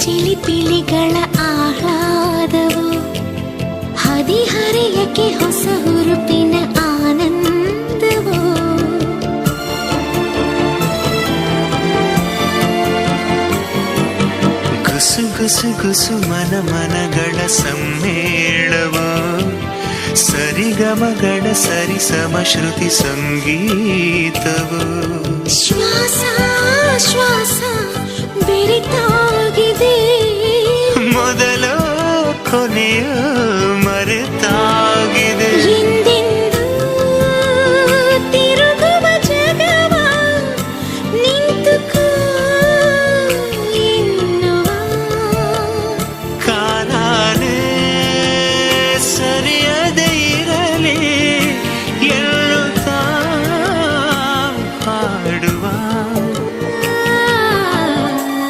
ಚಿಲಿಪಿಲಿಗಳ ಆಹ್ಲಾದವು. ಹದಿಹರೆಯಕ್ಕೆ ಹೊಸ ಹುರುಪಿನ ಆನಂದವು. ಗುಸು ಗುಸು ಗುಸು ಮನ ಮನಗಳ ಸಮ್ಮೇಳವ. ಸರಿಗಮಗಳ ಸರಿಸಮ ಶ್ರುತಿ ಸಂಗೀತವು. ಶ್ವಾಸ ಶ್ವಾಸ ಕೊನೆಯ ಮರೆತ